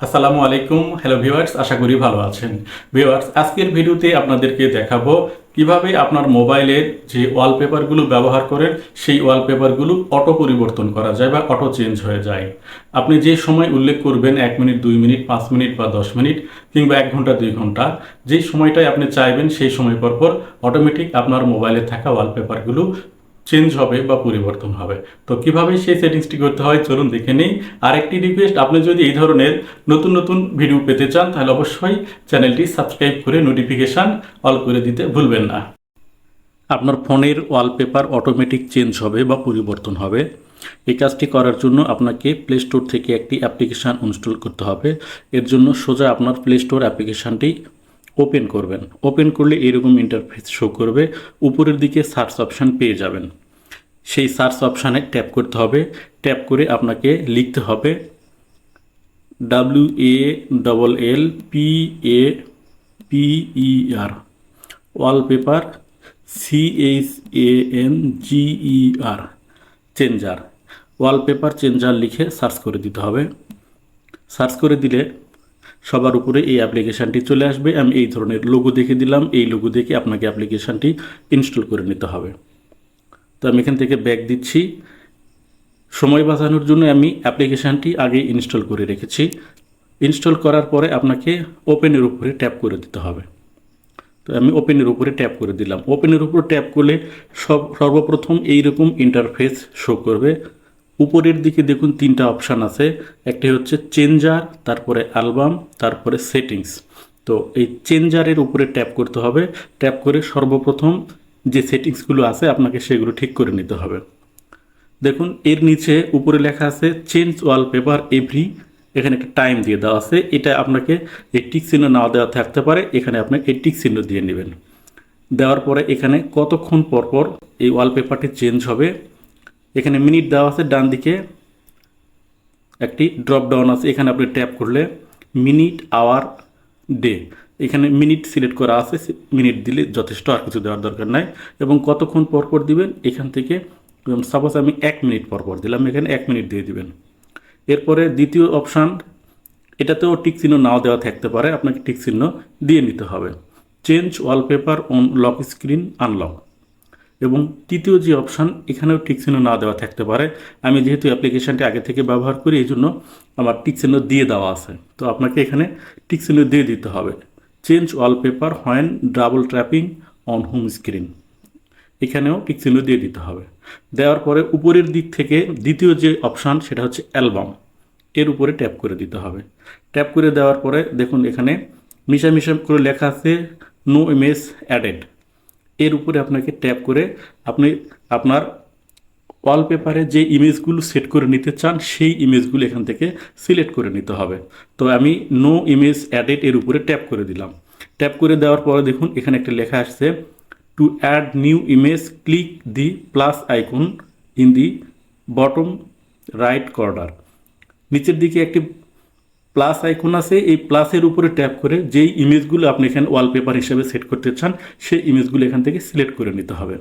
আসসালামু আলাইকুম। Hello viewers আশা করি ভালো আছেন। ভিউয়ার্স আজকের ভিডিওতে আপনাদেরকে দেখাবো কীভাবে আপনার মোবাইলের যে ওয়ালপেপারগুলো ব্যবহার করেন, সেই ওয়ালপেপারগুলো অটো পরিবর্তন করা যায় বা অটো চেঞ্জ হয়ে যায়। আপনি যে সময় উল্লেখ করবেন, এক মিনিট, দুই মিনিট, পাঁচ মিনিট বা দশ মিনিট কিংবা এক ঘণ্টা, দুই ঘণ্টা যেই সময়টায় আপনি চাইবেন, সেই সময় পর পর অটোমেটিক আপনার মোবাইলে থাকা ওয়ালপেপারগুলো চেঞ্জ হবে বা পরিবর্তন হবে। তো কীভাবে সেই সেটিংসটি করতে হয়? চলুন দেখে নেই। আর একটি রিকোয়েস্ট আপনি যদি এই ধরনের নতুন নতুন ভিডিও পেতে চান, তাহলে অবশ্যই চ্যানেলটি সাবস্ক্রাইব করে নোটিফিকেশান অল করে দিতে ভুলবেন না। আপনার ফোনের ওয়ালপেপার অটোমেটিক চেঞ্জ হবে বা পরিবর্তন হবে। এই কাজটি করার জন্য আপনাকে প্লে স্টোর থেকে একটি অ্যাপ্লিকেশান ইনস্টল করতে হবে। এর জন্য সোজা আপনার প্লে স্টোর অ্যাপ্লিকেশানটি ওপেন করবেন। ওপেন করলে এরকম ইন্টারফেস শো করবে। উপরের দিকে সার্চ অপশান পেয়ে যাবেন। সেই সার্চ অপশানে ট্যাপ করতে হবে। ট্যাপ করে আপনাকে লিখতে হবে W A double L P A P E R wallpaper C H A N G E R changer wallpaper changer লিখে সার্চ করে দিতে হবে। সার্চ করে দিলে সবার উপরে এই অ্যাপ্লিকেশানটি চলে আসবে। আমি এই ধরনের লোগো দেখে দিলাম। এই লোগো দেখে আপনাকে অ্যাপ্লিকেশানটি ইনস্টল করে নিতে হবে। তো আমি এখান থেকে ব্যাক দিচ্ছি। সময় বাঁচানোর জন্য আমি অ্যাপ্লিকেশানটি আগে ইনস্টল করে রেখেছি। ইনস্টল করার পরে আপনাকে ওপেনের উপরে ট্যাপ করে দিতে হবে। তো আমি ওপেনের উপরে ট্যাপ করে দিলাম। ওপেনের উপর ট্যাপ করলে সব, সর্বপ্রথম এইরকম ইন্টারফেস শো করবে। উপরের দিকে দেখুন তিনটা অপশান আছে। একটি হচ্ছে চেঞ্জার তারপরে অ্যালবাম তারপরে সেটিংস তো এই চেঞ্জারের উপরে ট্যাপ করতে হবে। ট্যাপ করে সর্বপ্রথম যে সেটিংসগুলো আছে, আপনাকে সেগুলো ঠিক করে নিতে হবে। দেখুন, এর নিচে উপরে লেখা আছে চেঞ্জ ওয়ালপেপার এভরি এখানে একটা টাইম দিয়ে দেওয়া আছে। এটা আপনাকে এই টিক চিহ্ন না দেওয়া থাকতে পারে, এখানে আপনি এই টিক চিহ্ন দিয়ে নেবেন। দেওয়ার পরে এখানে কতক্ষণ পর পর এই ওয়ালপেপারটি চেঞ্জ হবে এখানে মিনিট দেওয়া আছে, ডান দিকে একটি ড্রপ ডাউন আছে, এখানে আপনি ট্যাপ করলে মিনিট আওয়ার ডে এখানে মিনিট সিলেক্ট করা আছে মিনিট দিলে যথেষ্ট, আর কিছু দেওয়ার দরকার নাই। এবং কতক্ষণ পর পর দিবেন, এখান থেকে সাপোজ আমি এক মিনিট পর পর দিলাম, এখানে এক মিনিট দিয়ে দিবেন। এরপরে দ্বিতীয় অপশান এটাতেও টিক চিহ্ন নাও দেওয়া থাকতে পারে, আপনাকে টিক চিহ্ন দিয়ে নিতে হবে। Change wallpaper on lock screen unlock এবং তৃতীয় যে অপশান এখানেও টিক চিহ্ন না দেওয়া থাকতে পারে। আমি যেহেতু অ্যাপ্লিকেশানটি আগে থেকে ব্যবহার করি, এই জন্য আমার টিক চিহ্ন দিয়ে দেওয়া আছে। তো আপনাকে এখানে টিক চিহ্ন দিয়ে দিতে হবে। Change wallpaper when double trapping on home screen এখানেও টিক চিহ্ন দিয়ে দিতে হবে। দেওয়ার পরে উপরের দিক থেকে দ্বিতীয় যে অপশান সেটা হচ্ছে অ্যালবাম এর উপরে ট্যাপ করে দিতে হবে। ট্যাপ করে দেওয়ার পরে দেখুন এখানে মিশা মিশা করে লেখা আছে নো ইমেজ অ্যাডেড এর উপরে আপনাকে ট্যাপ করে আপনি আপনার ওয়ালপেপারে যে ইমেজগুলো সেট করে নিতে চান, সেই ইমেজগুলো এখান থেকে সিলেক্ট করে নিতে হবে। তো আমি নো ইমেজ অ্যাডেড এর উপরে ট্যাপ করে দিলাম। ট্যাপ করে দেওয়ার পরে দেখুন, এখানে একটা লেখা আসছে to add new image click the plus icon in the bottom right corner নিচের দিকে একটি প্লাস আইকন আছে, এই প্লাসের উপরে ট্যাপ করে যেই ইমেজগুলো আপনি এখানে ওয়ালপেপার হিসেবে সেট করতে চান, সেই ইমেজগুলো এখান থেকে সিলেক্ট করে নিতে হবে।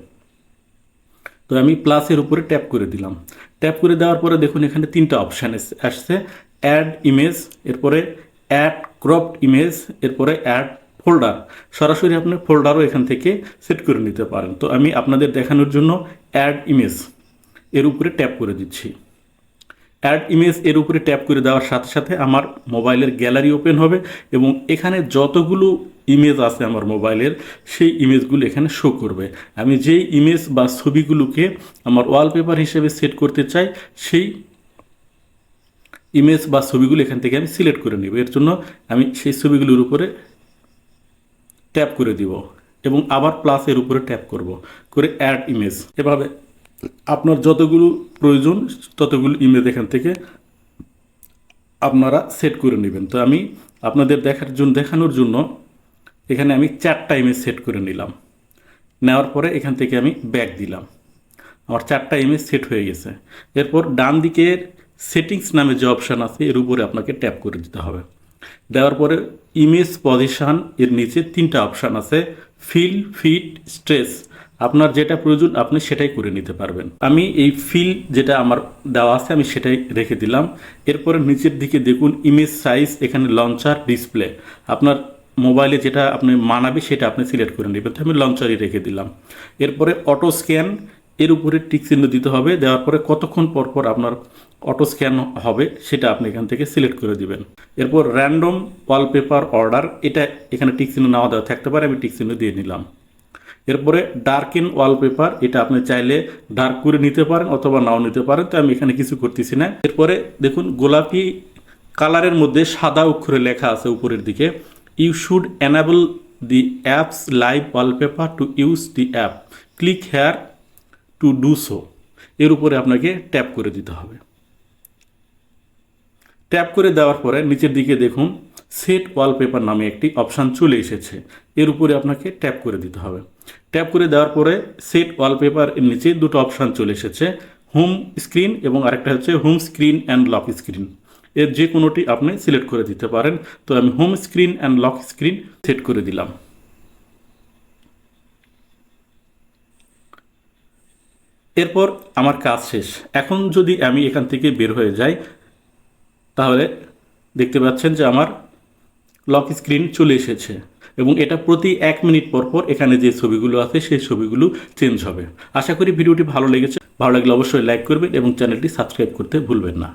তো আমি প্লাসের উপরে ট্যাপ করে দিলাম। ট্যাপ করে দেওয়ার পরে দেখুন এখানে তিনটা অপশান আসছে। অ্যাড ইমেজ এরপরে অ্যাড ক্রপড ইমেজ এরপরে অ্যাড ফোল্ডার সরাসরি আপনি ফোল্ডারও এখান থেকে সেট করে নিতে পারেন। তো আমি আপনাদের দেখানোর জন্য অ্যাড ইমেজ এর উপরে ট্যাপ করে দিচ্ছি। অ্যাড ইমেজ এর উপরে ট্যাপ করে দেওয়ার সাথে সাথে আমার মোবাইলের গ্যালারি ওপেন হবে এবং এখানে যতগুলো ইমেজ আছে আমার মোবাইলের, সেই ইমেজগুলো এখানে শো করবে। আমি যেই ইমেজ বা ছবিগুলোকে আমার ওয়ালপেপার হিসেবে সেট করতে চাই, সেই ইমেজ বা ছবিগুলো এখান থেকে আমি সিলেক্ট করে নেব। এর জন্য আমি সেই ছবিগুলোর উপরে ট্যাপ করে দিব এবং আবার প্লাসের উপরে ট্যাপ করব, করে অ্যাড ইমেজ। এভাবে আপনার যতগুলো প্রয়োজন, ততগুলো ইমেজ এখান থেকে আপনারা সেট করে নেবেন। তো আমি আপনাদের দেখার জন্য, দেখানোর জন্য এখানে আমি চারটা ইমেজ সেট করে নিলাম। নেওয়ার পরে এখান থেকে আমি ব্যাক দিলাম। আমার চারটা ইমেজ সেট হয়ে গেছে। এরপর ডান দিকের সেটিংস নামে যে অপশান আছে, এর উপরে আপনাকে ট্যাপ করে দিতে হবে। দেওয়ার পরে ইমেজ পজিশান এর নিচে তিনটা অপশান আছে ফিল ফিট স্ট্রেস আপনার যেটা প্রয়োজন, আপনি সেটাই করে নিতে পারবেন। আমি এই ফিল যেটা আমার দেওয়া আছে, আমি সেটাই রেখে দিলাম। এরপরে নিচের দিকে দেখুন ইমেজ সাইজ এখানে লঞ্চার ডিসপ্লে আপনার মোবাইলে যেটা আপনি মানাবে, সেটা আপনি সিলেক্ট করে নেবেন। তো আমি লঞ্চারই রেখে দিলাম। এরপরে অটো স্ক্যান এর উপরে টিক চিহ্ন দিতে হবে। দেওয়ার পরে কতক্ষণ পর পর আপনার অটো স্ক্যান হবে, সেটা আপনি এখান থেকে সিলেক্ট করে দিবেন। এরপর র্যান্ডম ওয়ালপেপার অর্ডার এটা এখানে টিক চিহ্ন নাও দেওয়া থাকতে পারে, আমি টিক চিহ্ন দিয়ে নিলাম। এরপরে ডার্ক ইন ওয়ালপেপার এটা আপনি চাইলে ডার্ক করে নিতে পারেন অথবা নাও নিতে পারেন, তো আমি এখানে কিছু করতেছি না। এরপরে দেখুন, গোলাপি কালারের মধ্যে সাদা অক্ষরে লেখা আছে উপরের দিকে you should enable the apps live wallpaper to use the app click here to do so এর উপরে আপনাকে ট্যাপ করে দিতে হবে। ট্যাপ করে দেওয়ার পরে নিচের দিকে দেখুন সেট ওয়ালপেপার নামে একটি অপশান চলে এসেছে। এর উপরে আপনাকে ট্যাপ করে দিতে হবে। ট্যাপ করে দেওয়ার পরে সেট ওয়ালপেপার এর নিচে দুটো অপশান চলে এসেছে হোম স্ক্রিন এবং আরেকটা হচ্ছে home screen and lock screen এর যে কোনোটি আপনি সিলেক্ট করে দিতে পারেন, তো আমি home screen and lock screen set করে দিলাম। এরপর আমার কাজ শেষ। এখন যদি আমি এখান থেকে বের হয়ে যাই তাহলে দেখতে পাচ্ছেন যে আমার লক স্ক্রিন চলে এসেছে এবং এটা প্রতি এক মিনিট পর পর এখানে যে ছবিগুলো আছে সেই ছবিগুলো চেঞ্জ হবে। আশা করি ভিডিওটি ভালো লেগেছে। ভালো লাগলে অবশ্যই লাইক করবেন এবং চ্যানেলটি সাবস্ক্রাইব করতে ভুলবেন না।